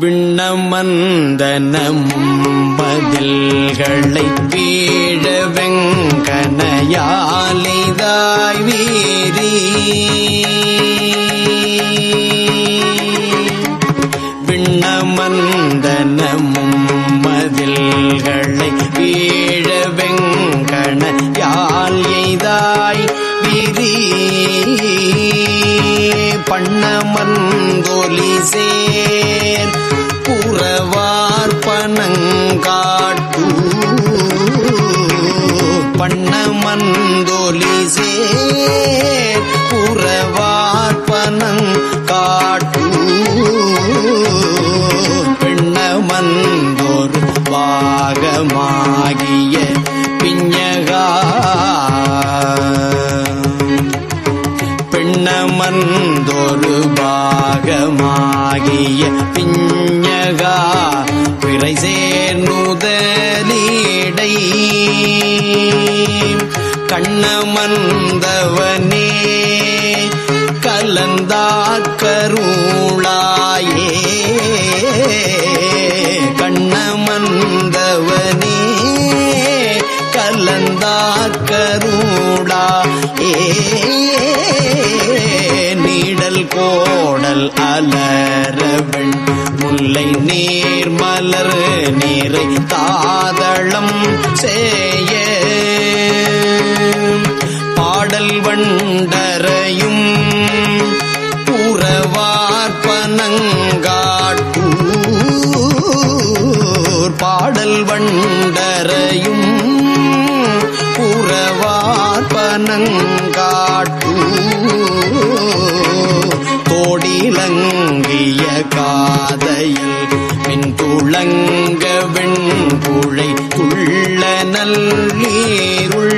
விண்ணமந்தனமும் மதில்களை வீழ வெங்கனையாலிதாய் வீரி. விண்ணமந்தனமும் மதில்களை வீழ வெங்கண எய்தாய் வீரி. பண்ணமந்தொலி சேர் புறவார் பனங்காட்டு பண்ணமந்தொலி சே புறவார் கண்ணமந்தவனே கலந்தாக்கருளாயே. கண்ணமந்தவனே கலந்தாக்கருளா ஏ நீடல் கோடல் அலரவள் முல்லை நீர் மலர் நீரை தாதளம் சேய பாடல் வண்டரையும் புறவார்பனங்காட்டூர் பாடல் வண்டரையும் புறவார்பனங்காட்டூர் தோடிலங்கிய காதையில் மின் துளங்க வெண்புழை துள்ள நல்லீருள்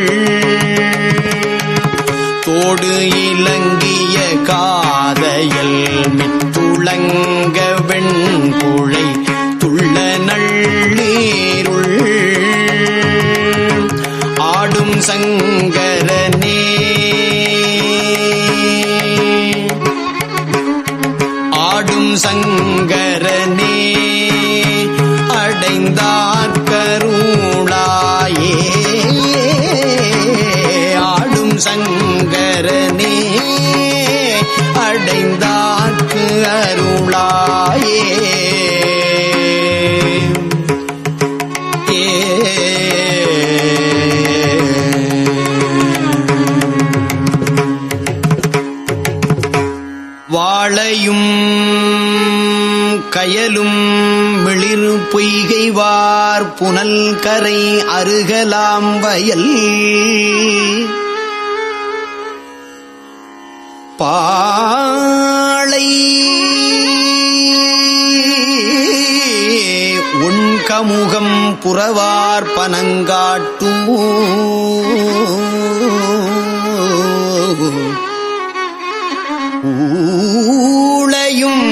இலங்கிய காதையல் மித்துளங்க வெண்குழை துள்ள நள்ளீருள் ஆடும் சங்கரனே. ஆடும் சங்க அருளாயே வாழையும் கயலும் மிளிர் பொய்கைவார் புனல் கரை அருகலாம் வயல். பா புறமுகம் புறவார் பனங்காட்டூ. ஊளையும்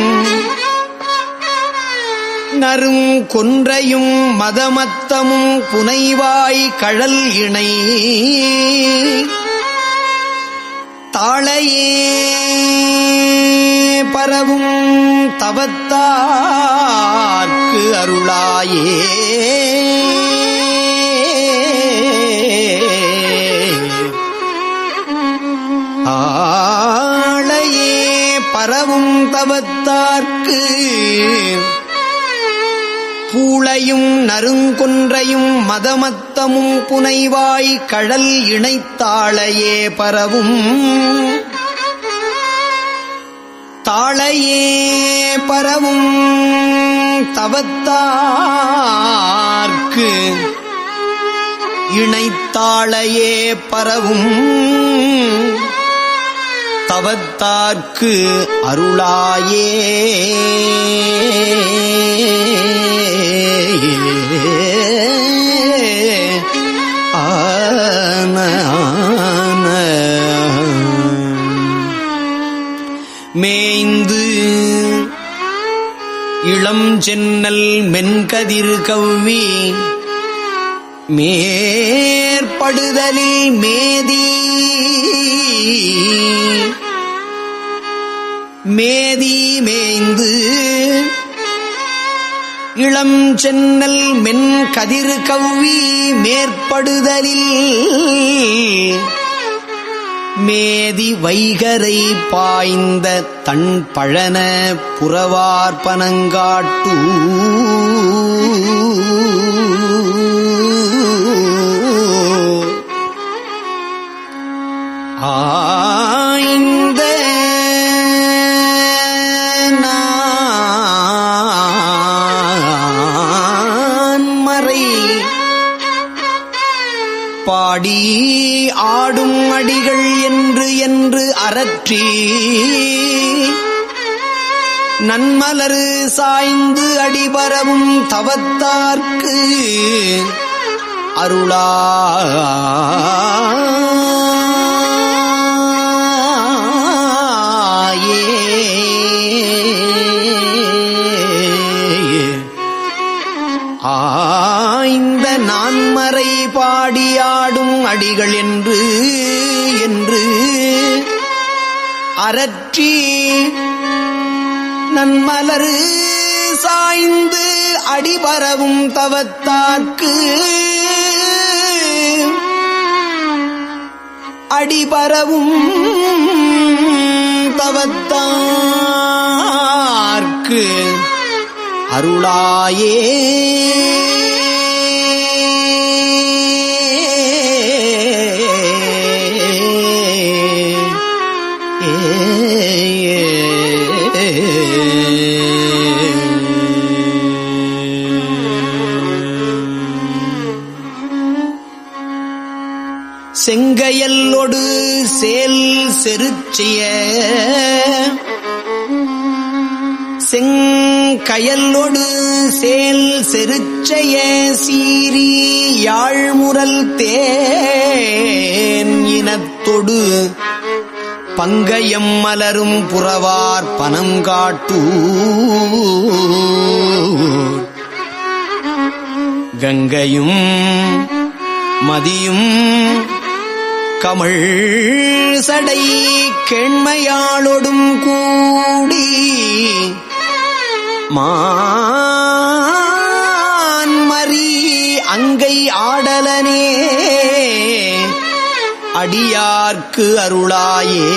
நரும் கொன்றையும் மதமத்தமும் புனைவாய் கழல் இணை. தாளையே பரவும் தவத்தார்க்கு அருளாயே. ஆளையே பரவும் தவத்தார்க்கு பூளையும் நறுங்கொன்றையும் மதமத்தமும் புனைவாய் கழல் இணைத்தாளையே பரவும் தாளையே பரவும் தவத்தார்க்கு இணைத்தாளையே பரவும் தவத்தார்க்கு அருளாயே. ஆன மேய்ந்து இளம் சென்னல் மென்கதிர் கவ்வி மேற்படுதலில் மேதி மேதி மேய்ந்து இளம் சென்னல் மென் கதிர் கவ்வி மேற்படுதலில் மேதி வைகரை பாய்ந்த தன் பழன புறவார்பனங்காட்டு. ஆய்ந்த மறை பாடி ஆடும் அடிகள் என்று என்று அறற்றி நன்மலரு சாய்ந்து அடிபரவும் தவத்தார்க்கு அருளா. ஆய்ந்த நான்மறை பாடியாடும் அடிகள் என்று அரற்றி நன்மலரு சாய்ந்து அடிபரவும் தவத்தார்க்கு அடிபரவும் தவத்தார்க்கு அருளாயே. செருச்சிய செங்கயலொடு சேல் செருச்சைய சீரி யாழ்முரல் தேன் இனத்தொடு பங்கயம் மலரும் புறவார் பனங்காட்டு கங்கையும் மதியும் கமழ் சடை கெண்மையாளொடும் கூடி மான்மரி அங்கை ஆடலனே. அடியார்க்கு அருளாயே.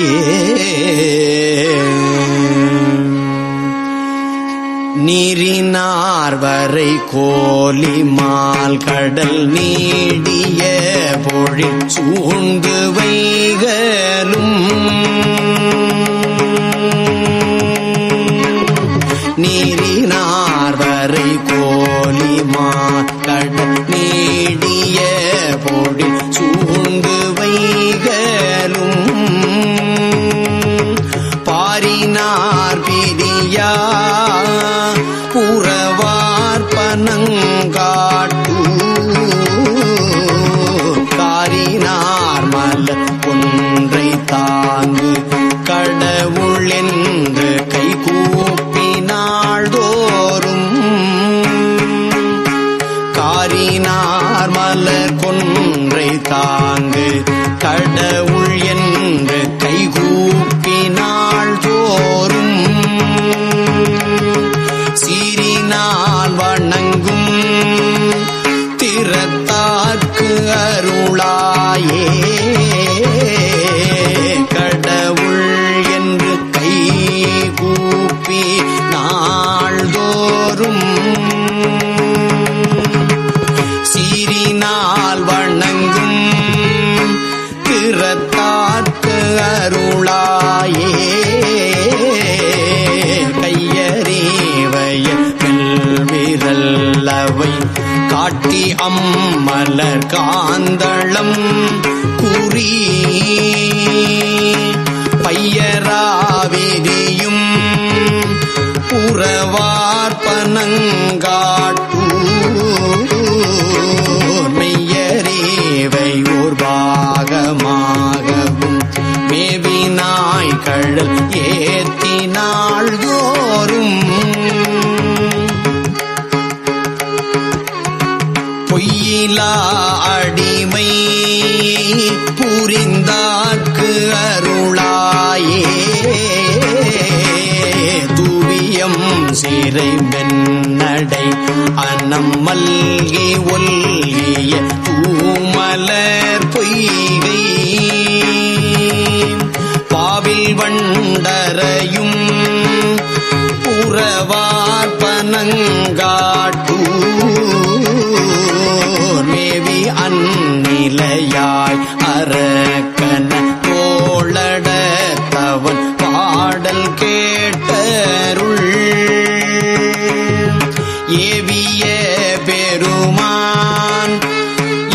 ஏ. நீரினார்வரை கோலி மால் கடல் நீடிய பொழி சூண்டு வைகலும். நீரினார்வரை கோலி மால் காட்டி அம்மலர் காந்தளம் குறி. பையராவிரியும் புறவார்பனங்காட்டூ மெய்யறிவை ஓர் பாகமாகவும் மேவினாய் கழல் ஏத்தினாள் நிலா அடிமை புரிந்தாக்கு அருளாயே. துவியம் சிறை வெண்ணடை அன்னம் மல்கி ஒல்லிய தூமலர் பொய்கை. பாவில் வண்டரையும் புறவார்பனங்காட்டூர்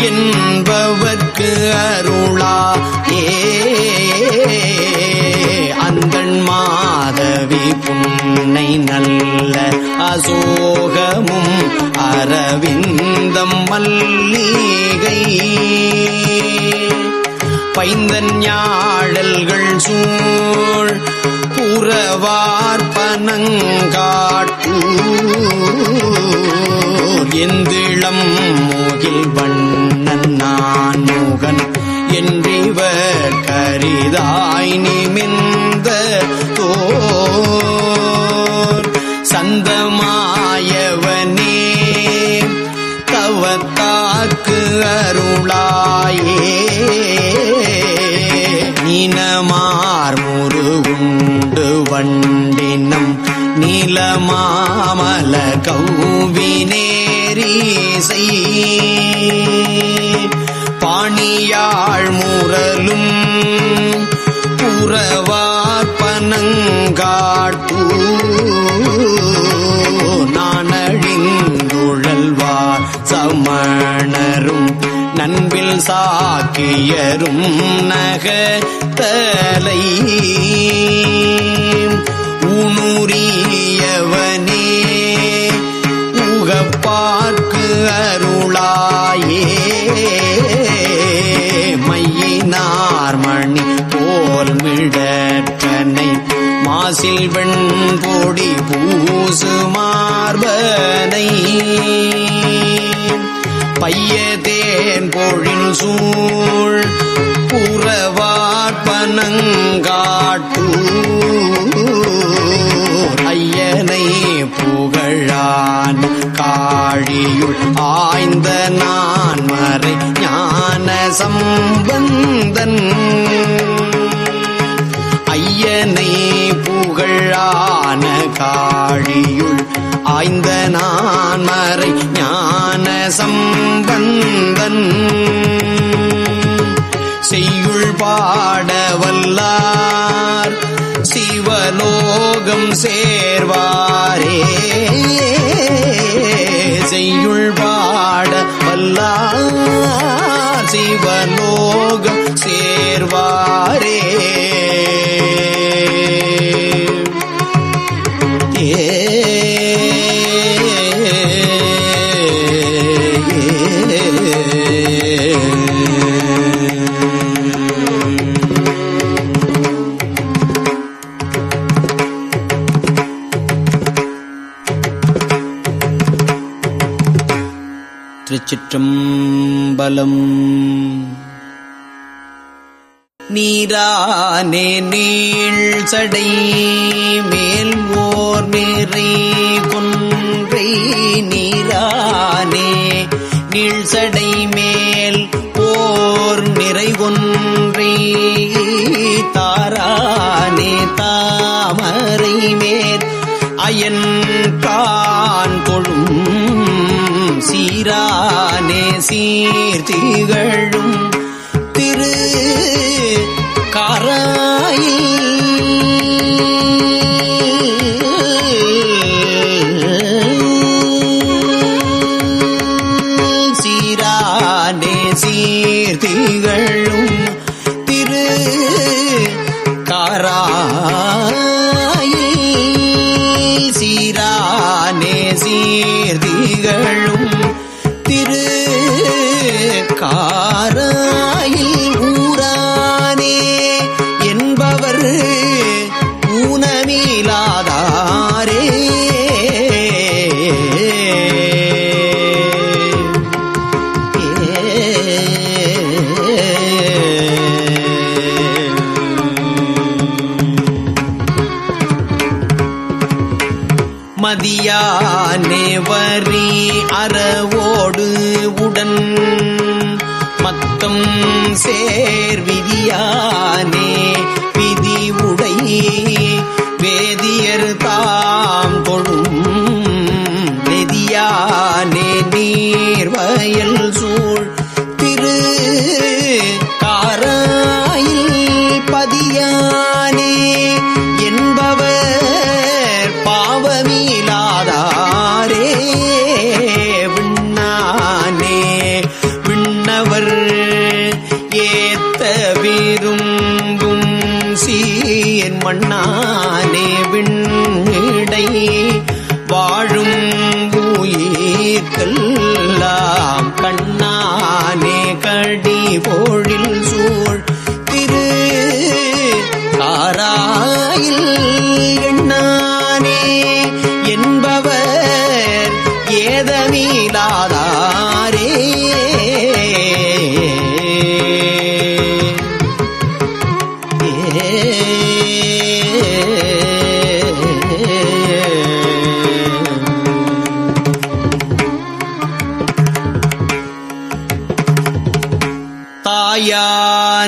என்பவர்க்கு அருளா. ஏ அந்தன் மாதவி புன்னை நல்ல அசோகமும் அரவிந்தம் மல்லிகை. பைந்தன் ஞாழல்கள் சூழ் புறவார்பனங்காட்டூர். எந்திளம் மூகில் வண்ணன் நான் முகன் என்றிவர் கரிதாய் நிமிந்த தோர். சந்தமாய நீலமாமல கௌவினேரீசை பாணியாள் முரலும் புறவார்பனங்காட்டூ நானழிந்துழல்வார் சமணரும் நண்பில் சாக்கியரும் நகத்தலை உணுரியவனே உகப்பார்க்கு அருளாயே. மையினார்மணி போல் மிடற்றனை மாசில் வெண்பொடி பூசு மார்பனை. பையதேன் பொழில் சூழ் புறவார்பனங்காட்டூர் புகழான் காழியுள் ஆய்ந்த நான் மறை ஞான சம்பந்தன். ஐயனை புகழான காழியுள் ஆய்ந்த நான் மறை ஞான சம்பந்தன். செய்யுள் பாடவல்லார் சிவலோகம் சேர்வாரே. செய்யுள் பாட வல்லார் சிவலோகம் சேர்வாரே. ஏ திருச்சிற்றம்பலம் நீரானே நீள் சடை மேல் ஓர் நிறை குன்றை. நீரானே நீள் சடை மேல் ஓர் நிறை கொன்றை. தாரானே தாமரை மேல் அயன் சீர்த்திகழும் திரு காராயில் மதியானே வரி அறவோடு உடன் மத்தம் சேர்விதியானே விதி உடை வேதியர் தாம் கொழும் நெதியானே நீர்வயல்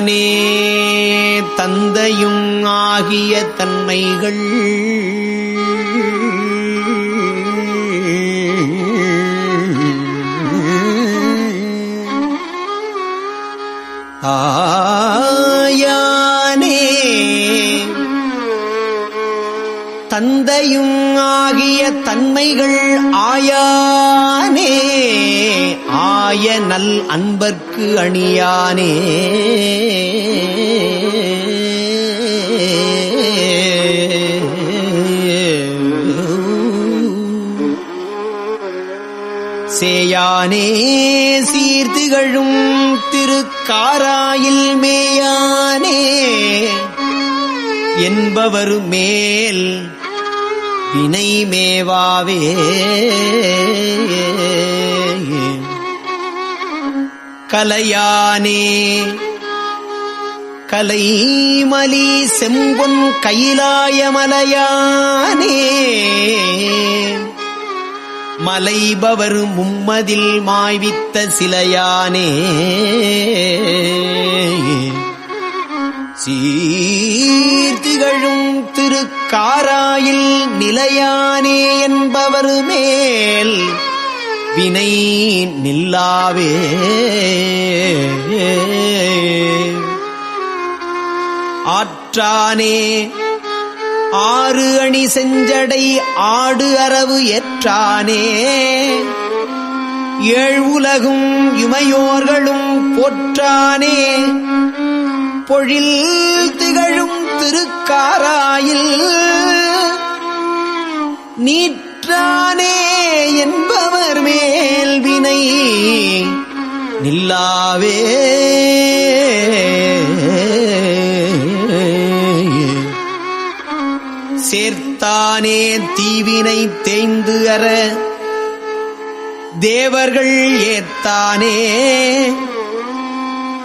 தானே தந்தையும் ஆகிய தன்மைகள். ஆயானே தந்தையும் ஆகிய தன்மைகள் ஆயா ஆய நல் அன்பர்க்கு அணியானே. சேயானே சீர்த்திகழும் திருக்காராயில் மேயானே. என்பவர் மேல் வினை மேவாவே. கலையானே. கலைமலி செம்பொன் கைலாயமலையானே மலைபவர் மும்மதில் மாய்வித்த சிலையானே. சீர்த்திகழும் திருக்காராயில் நிலையானே என்பவர் மேல் வினை நில்லாவே. ஆற்றானே ஆறு அணி செஞ்சடை ஆடு அரவு ஏற்றானே. ஏழ்வுலகும் இமையோர்களும் போற்றானே. பொழில் திகழும் திருக்காராயில் நீற்றானே என்பவர் மேல் வினை நில்லாவே. சேர்த்தானே தீவினை தேய்ந்து அற தேவர்கள் ஏத்தானே.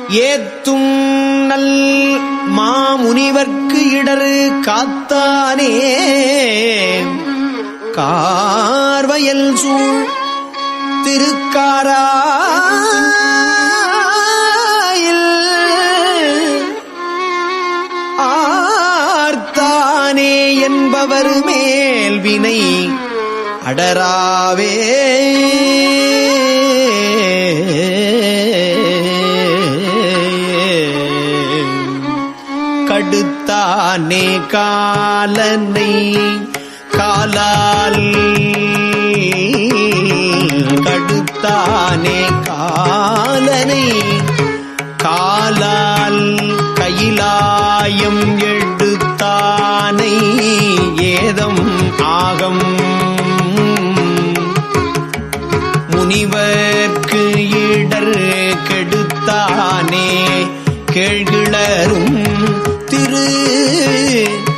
ஏத்தும் நல் மாமுனிவர்க்கு இடரு காத்தானே. கார்வயல் சூழ் திருக்காராயில் ஆர்த்தானே என்பவர் மேல் வினை அடராவே. கடுத்தானே காலனை காலால் கடுத்தானே காலனை. காலால் கையிலாயம் எடுத்தானை ஏதம் ஆகம். முனிவர்க்கு இடர் கெடுத்தானே கேழ்கிளரும் திரு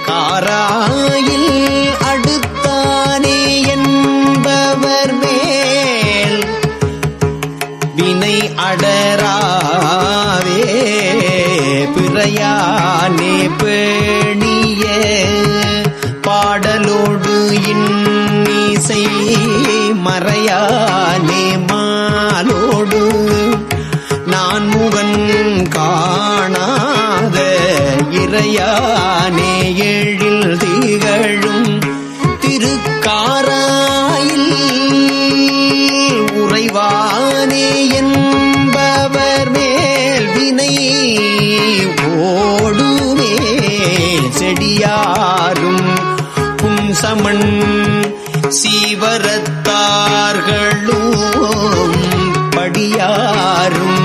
காராயில் வினை அடராவே பிறையானே பேணிய. பாடலோடு இன்னிசை மறையானே மாலோடு. நான் முகன் காணாத இறையா பத்தார்களும் படியாரும்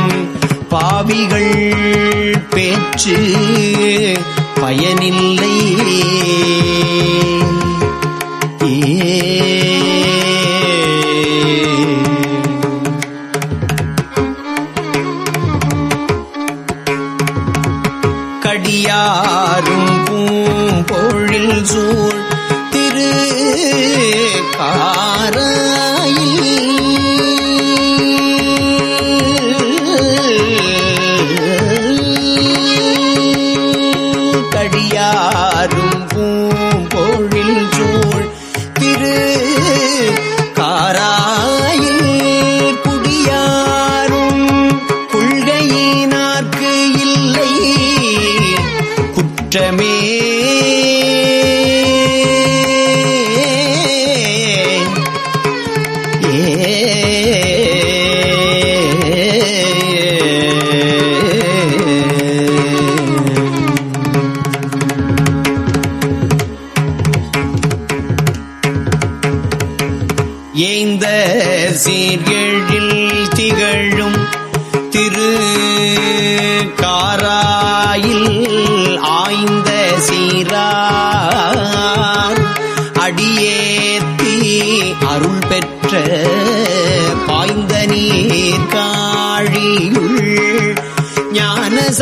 பாவிகள் பேச்சு பயனில்லை. கடியாரும் பூம்பொழில் சூழ் திரு கா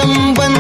அகம் வந்த